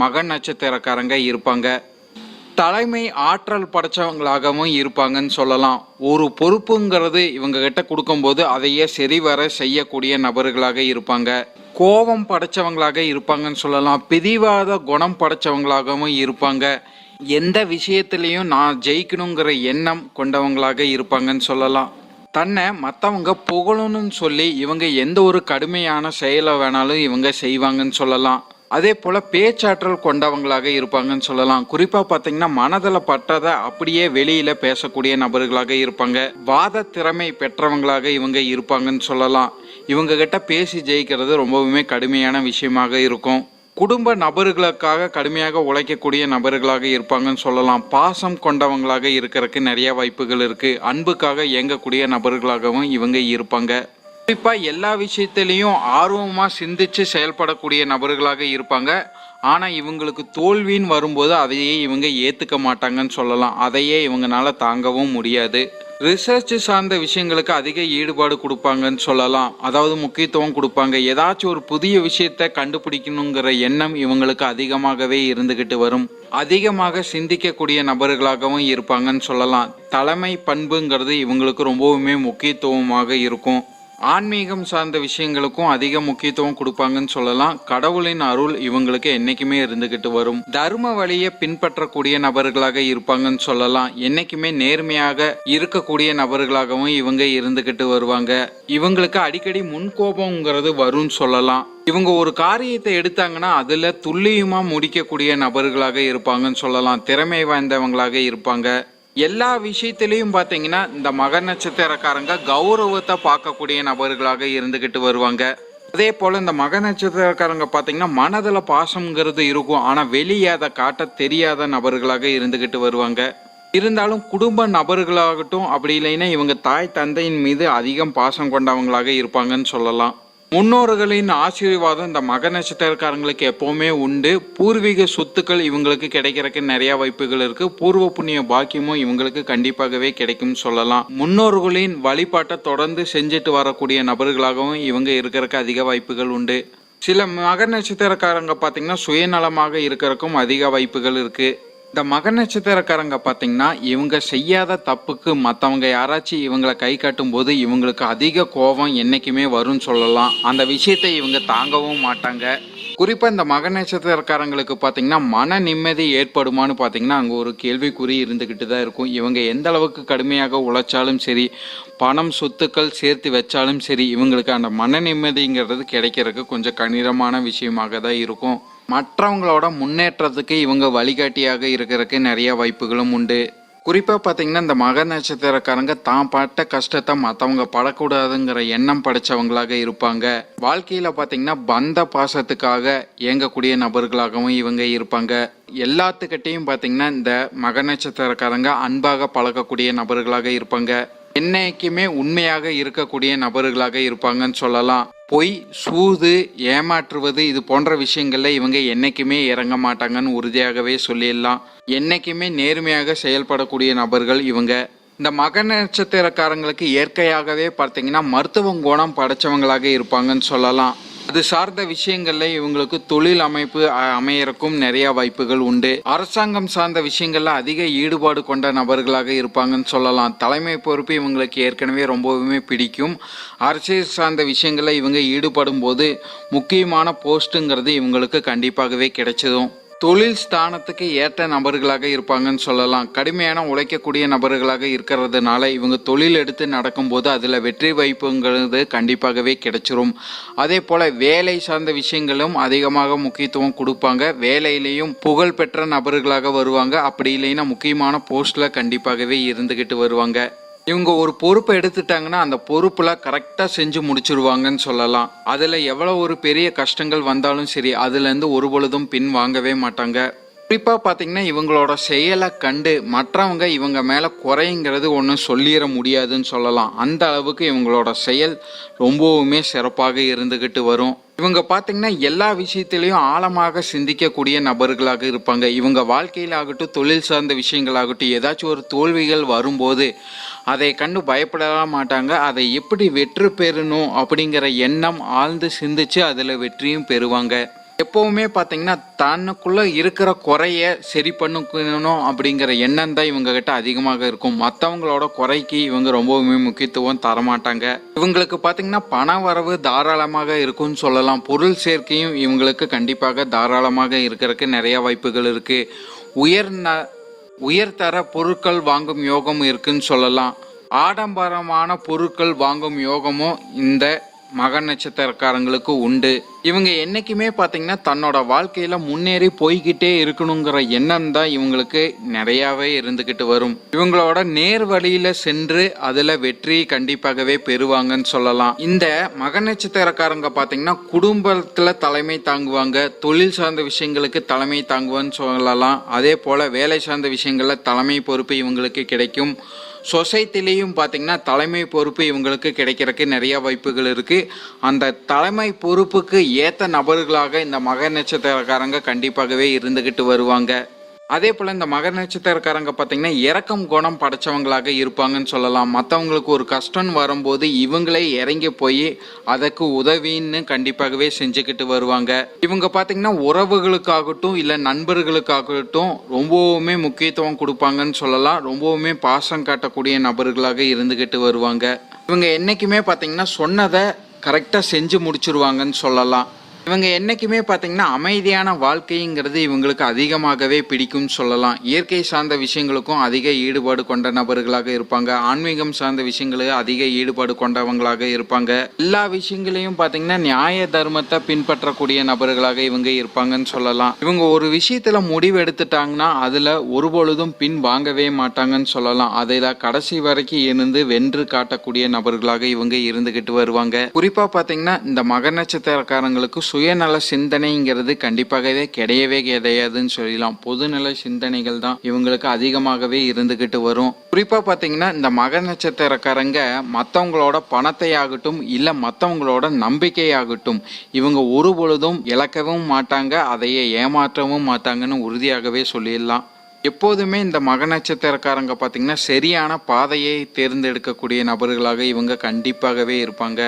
மகன் நட்சத்திரக்காரங்க இருப்பாங்க. தலைமை ஆற்றல் படைச்சவங்களாகவும் இருப்பாங்கன்னு சொல்லலாம். ஒரு பொறுப்புங்கிறது இவங்க கிட்ட கொடுக்கும்போது அதையே சரிவர செய்யக்கூடிய நபர்களாக இருப்பாங்க. கோபம் படைச்சவங்களாக இருப்பாங்கன்னு சொல்லலாம். பிரிவாத குணம் படைச்சவங்களாகவும் இருப்பாங்க. எந்த விஷயத்திலையும் நான் ஜெயிக்கணுங்கிற எண்ணம் கொண்டவங்களாக இருப்பாங்கன்னு சொல்லலாம். தன்னை மற்றவங்க புகழணும்னு சொல்லி இவங்க எந்த ஒரு கடுமையான செயலை வேணாலும் இவங்க செய்வாங்கன்னு சொல்லலாம். அதே போல் பேச்சாற்றல் கொண்டவங்களாக இருப்பாங்கன்னு சொல்லலாம். குறிப்பாக பார்த்தீங்கன்னா மனதில் பட்டதை அப்படியே வெளியில் பேசக்கூடிய நபர்களாக இருப்பாங்க. வாத திறமை பெற்றவங்களாக இவங்க இருப்பாங்கன்னு சொல்லலாம். இவங்க கிட்ட பேசி ஜெயிக்கிறது ரொம்பவுமே கடுமையான விஷயமாக இருக்கும். குடும்ப நபர்களுக்காக கடுமையாக உழைக்கக்கூடிய நபர்களாக இருப்பாங்கன்னு சொல்லலாம். பாசம் கொண்டவங்களாக இருக்கிறதுக்கு நிறைய வாய்ப்புகள் இருக்கு. அன்புக்காக இயங்கக்கூடிய நபர்களாகவும் இவங்க இருப்பாங்க. குறிப்பாக எல்லா விஷயத்திலையும் ஆர்வமாக சிந்திச்சு செயல்படக்கூடிய நபர்களாக இருப்பாங்க. ஆனால் இவங்களுக்கு தோல்வின்னு வரும்போது அதையே இவங்க ஏற்றுக்க மாட்டாங்கன்னு சொல்லலாம். அதையே இவங்கனால தாங்கவும் முடியாது. ரிசர்ச் சார்ந்த விஷயங்களுக்கு அதிக ஈடுபாடு கொடுப்பாங்கன்னு சொல்லலாம். அதாவது முக்கியத்துவம் கொடுப்பாங்க. ஏதாச்சும் ஒரு புதிய விஷயத்த கண்டுபிடிக்கணுங்கிற எண்ணம் இவங்களுக்கு அதிகமாகவே இருந்துகிட்டு வரும். அதிகமாக சிந்திக்கக்கூடிய நபர்களாகவும் இருப்பாங்கன்னு சொல்லலாம். தலைமை பண்புங்கிறது இவங்களுக்கு ரொம்பவுமே முக்கியத்துவமாக இருக்கும். ஆன்மீகம் சார்ந்த விஷயங்களுக்கும் அதிக முக்கியத்துவம் கொடுப்பாங்கன்னு சொல்லலாம். கடவுளின் அருள் இவங்களுக்கு என்னைக்குமே இருந்துகிட்டு வரும். தர்ம வழியை பின்பற்றக்கூடிய நபர்களாக இருப்பாங்கன்னு சொல்லலாம். என்னைக்குமே நேர்மையாக இருக்கக்கூடிய நபர்களாகவும் இவங்க இருந்துகிட்டு வருவாங்க. இவங்களுக்கு அடிக்கடி முன்கோபம்ங்கிறது வரும்னு சொல்லலாம். இவங்க ஒரு காரியத்தை எடுத்தாங்கன்னா அதுல துல்லியமா முடிக்கக்கூடிய நபர்களாக இருப்பாங்கன்னு சொல்லலாம். திறமை வாய்ந்தவங்களாக இருப்பாங்க. எல்லா விஷயத்திலையும் பார்த்தீங்கன்னா இந்த மக நட்சத்திரக்காரங்க கௌரவத்தை பார்க்கக்கூடிய நபர்களாக இருந்துகிட்டு வருவாங்க. அதே போல் இந்த மக நட்சத்திரக்காரங்க பார்த்தீங்கன்னா மனதில் பாசம்ங்கிறது இருக்கும். ஆனால் வெளியே அதை காட்ட தெரியாத நபர்களாக இருந்துக்கிட்டு வருவாங்க. இருந்தாலும் குடும்ப நபர்களாகட்டும் அப்படி இல்லைன்னா இவங்க தாய் தந்தையின் மீது அதிகம் பாசம் கொண்டவங்களாக இருப்பாங்கன்னு சொல்லலாம். முன்னோர்களின் ஆசீர்வாதம் இந்த மக நட்சத்திரக்காரங்களுக்கு எப்போவுமே உண்டு. பூர்வீக சொத்துக்கள் இவங்களுக்கு கிடைக்கிறதுக்கு நிறைய வாய்ப்புகள் இருக்கு. பூர்வ புண்ணிய பாக்கியமும் இவங்களுக்கு கண்டிப்பாகவே கிடைக்கும் சொல்லலாம். முன்னோர்களின் வழிபாட்டை தொடர்ந்து செஞ்சுட்டு வரக்கூடிய நபர்களாகவும் இவங்க இருக்கிறதுக்கு அதிக வாய்ப்புகள் உண்டு. சில மக நட்சத்திரக்காரங்க பார்த்தீங்கன்னா சுயநலமாக இருக்கிறதுக்கும் அதிக வாய்ப்புகள் இருக்குது இந்த மக நட்சத்திரக்காரங்க பார்த்தீங்கன்னா இவங்க செய்யாத தப்புக்கு மற்றவங்க யாராச்சும் இவங்களை கை காட்டும் போது இவங்களுக்கு அதிக கோபம் என்னைக்குமே வரும்னு சொல்லலாம். அந்த விஷயத்தை இவங்க தாங்கவும் மாட்டாங்க. குறிப்பாக இந்த மக நட்சத்திரக்காரங்களுக்கு பார்த்தீங்கன்னா மன நிம்மதி ஏற்படுமான்னு பார்த்தீங்கன்னா அங்கே ஒரு கேள்விக்குறி இருந்துக்கிட்டு தான் இருக்கும். இவங்க எந்த அளவுக்கு கடுமையாக உழைச்சாலும் சரி பணம் சொத்துக்கள் சேர்த்து வச்சாலும் சரி இவங்களுக்கு அந்த மன நிம்மதிங்கிறது கிடைக்கிறதுக்கு கொஞ்சம் கணிரமான விஷயமாக தான் இருக்கும். மற்றவங்களோட முன்னேற்றத்துக்கு இவங்க வழிகாட்டியாக இருக்கிறதுக்கு நிறைய வாய்ப்புகளும் உண்டு. குறிப்பாக பார்த்தீங்கன்னா இந்த மக நட்சத்திரக்காரங்க தான் பட்ட கஷ்டத்தை மற்றவங்க படக்கூடாதுங்கிற எண்ணம் படைச்சவங்களாக இருப்பாங்க. வாழ்க்கையில் பார்த்தீங்கன்னா பந்த பாசத்துக்காக இயங்கக்கூடிய நபர்களாகவும் இவங்க இருப்பாங்க. எல்லாத்துக்கிட்டையும் பார்த்தீங்கன்னா இந்த மக நட்சத்திரக்காரங்க அன்பாக பழகக்கூடிய நபர்களாக இருப்பாங்க. என்னைக்குமே உண்மையாக இருக்கக்கூடிய நபர்களாக இருப்பாங்கன்னு சொல்லலாம். பொய் சூது ஏமாற்றுவது இது போன்ற விஷயங்கள்ல இவங்க என்னைக்குமே இறங்க மாட்டாங்கன்னு உறுதியாகவே சொல்லிடலாம். என்னைக்குமே நேர்மையாக செயல்படக்கூடிய நபர்கள் இவங்க. இந்த மக நட்சத்திரக்காரங்களுக்கு இயற்கையாகவே பார்த்தீங்கன்னா மருத்துவ குணம் படைச்சவங்களாக இருப்பாங்கன்னு சொல்லலாம். அது சார்ந்த விஷயங்கள்ல இவங்களுக்கு தொழில் அமைப்பு அமையறக்கும் நிறைய வாய்ப்புகள் உண்டு. அரசாங்கம் சார்ந்த விஷயங்கள்ல அதிக ஈடுபாடு கொண்ட நபர்களாக இருப்பாங்கன்னு சொல்லலாம். தலைமை பொறுப்பு இவங்களுக்கு ஏற்கனவே ரொம்பவுமே பிடிக்கும். அரசியல் சார்ந்த விஷயங்கள்ல இவங்க ஈடுபடும் போது முக்கியமான போஸ்ட்டுங்கிறது இவங்களுக்கு கண்டிப்பாகவே கிடைச்சதும் தொழில் ஸ்தானத்துக்கு ஏற்ற நபர்களாக இருப்பாங்கன்னு சொல்லலாம். கடுமையான உழைக்கக்கூடிய நபர்களாக இருக்கிறதுனால இவங்க தொழில் எடுத்து நடக்கும்போது அதில் வெற்றி வாய்ப்புங்கிறது கண்டிப்பாகவே கிடைச்சிரும். அதே போல் வேலை சார்ந்த விஷயங்களும் அதிகமாக முக்கியத்துவம் கொடுப்பாங்க. வேலையிலையும் புகழ்பெற்ற நபர்களாக வருவாங்க. அப்படி இல்லைன்னா முக்கியமான போஸ்ட்டில் கண்டிப்பாகவே இருந்துக்கிட்டு வருவாங்க. இவங்க ஒரு பொறுப்பை எடுத்துட்டாங்கன்னா அந்த பொறுப்புல கரெக்டாக செஞ்சு முடிச்சிருவாங்கன்னு சொல்லலாம். அதில் எவ்வளோ ஒரு பெரிய கஷ்டங்கள் வந்தாலும் சரி அதுலேருந்து ஒரு பொழுதும் பின் வாங்கவே மாட்டாங்க. குறிப்பாக பார்த்தீங்கன்னா இவங்களோட செயலை கண்டு மற்றவங்க இவங்க மேலே குறைங்கிறது ஒன்றும் சொல்லிட முடியாதுன்னு சொல்லலாம். அந்த அளவுக்கு இவங்களோட செயல் ரொம்பவுமே சிறப்பாக இருந்துக்கிட்டு வரும். இவங்க பார்த்தீங்கன்னா எல்லா விஷயத்திலையும் ஆழமாக சிந்திக்கக்கூடிய நபர்களாக இருப்பாங்க. இவங்க வாழ்க்கையில் ஆகட்டும் தொழில் சார்ந்த விஷயங்களாகட்டும் ஏதாச்சும் ஒரு தோல்விகள் வரும்போது அதை கண்டு பயப்பட மாட்டாங்க. அதை எப்படி வெற்றி பெறணும் அப்படிங்கிற எண்ணம் ஆழ்ந்து சிந்திச்சு அதில் வெற்றியும் பெறுவாங்க. எப்பவுமே பார்த்தீங்கன்னா தனக்குள்ளே இருக்கிற குறைய சரி பண்ணிக்கணும் அப்படிங்கிற எண்ணம் தான் இவங்க கிட்ட அதிகமாக இருக்கும். மற்றவங்களோட குறைக்கு இவங்க ரொம்பவுமே முக்கியத்துவம் தரமாட்டாங்க. இவங்களுக்கு பார்த்தீங்கன்னா பண வரவு தாராளமாக இருக்கும்னு சொல்லலாம். பொருள் சேர்க்கையும் இவங்களுக்கு கண்டிப்பாக தாராளமாக இருக்கிறதுக்கு நிறைய வாய்ப்புகள் இருக்குது உயர் ந உயர்தர பொருட்கள் வாங்கும் யோகம் இருக்குன்னு சொல்லலாம். ஆடம்பரமான பொருட்கள் வாங்கும் யோகமும் இந்த மக நட்சத்திரக்காரங்களுக்கு உண்டு. இவங்க என்றைக்குமே பார்த்தீங்கன்னா தன்னோட வாழ்க்கையில் முன்னேறி போய்கிட்டே இருக்கணுங்கிற எண்ணம் தான் இவங்களுக்கு நிறையாவே இருந்துக்கிட்டு வரும். இவங்களோட நேர் வழியில் சென்று அதில் வெற்றி கண்டிப்பாகவே பெறுவாங்கன்னு சொல்லலாம். இந்த மக நட்சத்திரக்காரங்க பார்த்தீங்கன்னா குடும்பத்தில் தலைமை தாங்குவாங்க. தொழில் சார்ந்த விஷயங்களுக்கு தலைமை தாங்குவான்னு சொல்லலாம். அதே போல் வேலை சார்ந்த விஷயங்களில் தலைமை பொறுப்பு இவங்களுக்கு கிடைக்கும். சொசைட்டிலையும் பார்த்தீங்கன்னா தலைமை பொறுப்பு இவங்களுக்கு கிடைக்கிறதுக்கு நிறைய வாய்ப்புகள் இருக்குது அந்த தலைமை பொறுப்புக்கு ஏற்ற நபர்களாக இந்த மக நட்சத்திரக்காரங்க கண்டிப்பாகவே இருந்துக்கிட்டு வருவாங்க. அதே போல் இந்த மகர நட்சத்திரக்காரங்க பார்த்தீங்கன்னா இறக்கம் குணம் படைச்சவங்களாக இருப்பாங்கன்னு சொல்லலாம். மற்றவங்களுக்கு ஒரு கஷ்டம் வரும்போது இவங்களே இறங்கி போய் அதற்கு உதவின்னு கண்டிப்பாகவே செஞ்சுக்கிட்டு வருவாங்க. இவங்க பார்த்தீங்கன்னா உறவுகளுக்காகட்டும் இல்லை நண்பர்களுக்காகட்டும் ரொம்பவுமே முக்கியத்துவம் கொடுப்பாங்கன்னு சொல்லலாம். ரொம்பவுமே பாசம் காட்டக்கூடிய நபர்களாக இருந்துக்கிட்டு வருவாங்க. இவங்க என்றைக்குமே பார்த்தீங்கன்னா சொன்னதை கரெக்டாக செஞ்சு முடிச்சிருவாங்கன்னு சொல்லலாம். இவங்க என்னைக்குமே பார்த்தீங்கன்னா அமைதியான வாழ்க்கைங்கிறது இவங்களுக்கு அதிகமாகவே பிடிக்கும்னு சொல்லலாம். இயற்கை சார்ந்த விஷயங்களுக்கும் அதிக ஈடுபாடு கொண்ட நபர்களாக இருப்பாங்க. ஆன்மீகம் சார்ந்த விஷயங்களுக்கு அதிக ஈடுபாடு கொண்டவங்களாக இருப்பாங்க. எல்லா விஷயங்களையும் பார்த்தீங்கன்னா நியாய தர்மத்தை பின்பற்றக்கூடிய நபர்களாக இவங்க இருப்பாங்கன்னு சொல்லலாம். இவங்க ஒரு விஷயத்துல முடிவு எடுத்துட்டாங்கன்னா அதுல ஒரு பொழுதும் பின் வாங்கவே மாட்டாங்கன்னு சொல்லலாம். அதில் கடைசி வரைக்கும் இருந்து வென்று காட்டக்கூடிய நபர்களாக இவங்க இருந்துகிட்டு வருவாங்க. குறிப்பா பார்த்தீங்கன்னா இந்த மக நட்சத்திரக்காரங்களுக்கு சுயநல சிந்தனைங்கிறது கண்டிப்பாகவே கிடையவே கிடையாதுன்னு சொல்லலாம் பொதுநல சிந்தனைகள் தான் இவங்களுக்கு அதிகமாகவே இருந்துகிட்டு வரும். குறிப்பா பார்த்தீங்கன்னா இந்த மக நட்சத்திரக்காரங்க மற்றவங்களோட பணத்தை ஆகட்டும் இல்லை மற்றவங்களோட நம்பிக்கையாகட்டும் இவங்க ஒரு பொழுதும் இழக்கவும் மாட்டாங்க அதையே ஏமாற்றவும் மாட்டாங்கன்னு உறுதியாகவே சொல்லிடலாம். எப்போதுமே இந்த மக நட்சத்திரக்காரங்க பார்த்தீங்கன்னா சரியான பாதையை தேர்ந்தெடுக்கக்கூடிய நபர்களாக இவங்க கண்டிப்பாகவே இருப்பாங்க.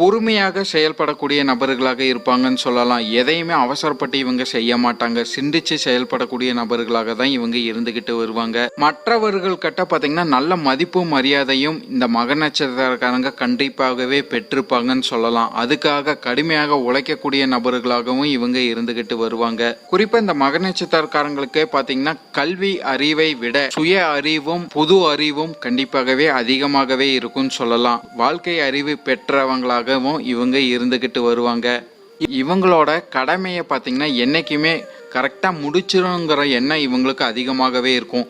பொறுமையாக செயல்படக்கூடிய நபர்களாக இருப்பாங்கன்னு சொல்லலாம். எதையுமே அவசரப்பட்டு இவங்க செய்ய மாட்டாங்க. சிந்திச்சு செயல்படக்கூடிய நபர்களாக தான் இவங்க இருந்துகிட்டு வருவாங்க. மற்றவர்கள் கிட்ட பார்த்தீங்கன்னா நல்ல மதிப்பும் மரியாதையும் இந்த மக நட்சத்திரக்காரங்க கண்டிப்பாகவே பெற்றிருப்பாங்கன்னு சொல்லலாம். அதுக்காக கடுமையாக உழைக்கக்கூடிய நபர்களாகவும் இவங்க இருந்துகிட்டு வருவாங்க. குறிப்பா இந்த மக நட்சத்திரக்காரங்களுக்கே பார்த்தீங்கன்னா கல்வி அறிவை விட சுய அறிவும் புது அறிவும் கண்டிப்பாகவே அதிகமாகவே இருக்கும்னு சொல்லலாம். வாழ்க்கை அறிவு பெற்றவங்களாக பெற்றவங்களாகவும் இவங்க இருந்துக்கிட்டு வருவாங்க. இ- இவங்களோட கடமையை பார்த்தீங்கன்னா என்றைக்குமே கரெக்டாக முடிச்சிருங்கிற எண்ணம் இவங்களுக்கு அதிகமாகவே இருக்கும்.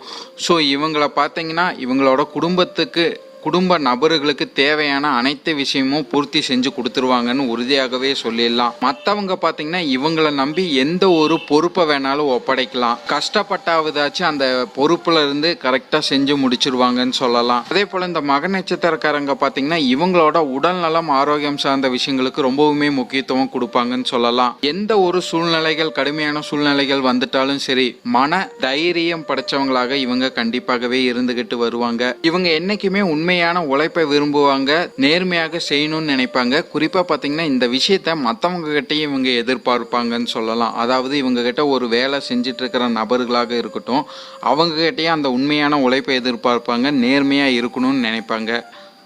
ஸோ இவங்கள பார்த்தீங்கன்னா இவங்களோட குடும்பத்துக்கு குடும்ப நபர்களுக்கு தேவையான அனைத்து விஷயமும் பூர்த்தி செஞ்சு கொடுத்துருவாங்கன்னு உறுதியாகவே சொல்லிடலாம். மற்றவங்க பார்த்தீங்கன்னா இவங்களை நம்பி எந்த ஒரு பொறுப்பை வேணாலும் ஒப்படைக்கலாம். கஷ்டப்பட்டாவதாச்சும் அந்த பொறுப்புல இருந்து கரெக்டாக செஞ்சு முடிச்சிருவாங்கன்னு சொல்லலாம். அதே போல் இந்த மக நட்சத்திரக்காரங்க பார்த்தீங்கன்னா இவங்களோட உடல் நலம் ஆரோக்கியம் சார்ந்த விஷயங்களுக்கு ரொம்பவுமே முக்கியத்துவம் கொடுப்பாங்கன்னு சொல்லலாம். எந்த ஒரு சூழ்நிலைகள் கடுமையான சூழ்நிலைகள் வந்துட்டாலும் சரி மன தைரியம் படைச்சவங்களாக இவங்க கண்டிப்பாகவே இருந்துகிட்டு வருவாங்க. இவங்க என்னைக்குமே உண்மையான உழைப்பை விரும்புவாங்க நேர்மையாக செய்யணும்னு நினைப்பாங்க. குறிப்பா பாத்தீங்கன்னா இந்த விஷயத்த மத்தவங்க கிட்டையும் இவங்க எதிர்பார்ப்பாங்கன்னு சொல்லலாம். அதாவது இவங்க கிட்ட ஒரு வேலை செஞ்சுட்டு இருக்கிற நபர்களாக இருக்கட்டும் அவங்க கிட்டயும் அந்த உண்மையான உழைப்பை எதிர்பார்ப்பாங்க நேர்மையா இருக்கணும்னு நினைப்பாங்க.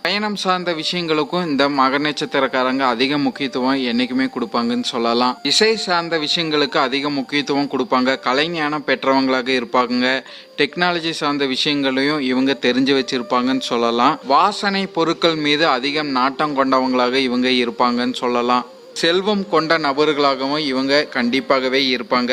பயணம் சார்ந்த விஷயங்களுக்கும் இந்த மக நட்சத்திரக்காரங்க அதிக முக்கியத்துவம் என்னைக்குமே கொடுப்பாங்கன்னு சொல்லலாம். இசை சார்ந்த விஷயங்களுக்கு அதிக முக்கியத்துவம் கொடுப்பாங்க. கலைஞானம் பெற்றவங்களாக இருப்பாங்க டெக்னாலஜி சார்ந்த விஷயங்களையும் இவங்க தெரிஞ்சு வச்சிருப்பாங்கன்னு சொல்லலாம். வாசனை பொருட்கள் மீது அதிகம் நாட்டம் கொண்டவங்களாக இவங்க இருப்பாங்கன்னு சொல்லலாம். செல்வம் கொண்ட நபர்களாகவும் இவங்க கண்டிப்பாகவே இருப்பாங்க.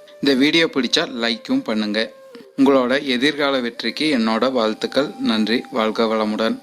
இந்த வீடியோ பிடிச்சா லைக்கும் பண்ணுங்கள் உங்களோட எதிர்கால வெற்றிக்கு என்னோட வாழ்த்துக்கள். நன்றி. வாழ்க வளமுடன்.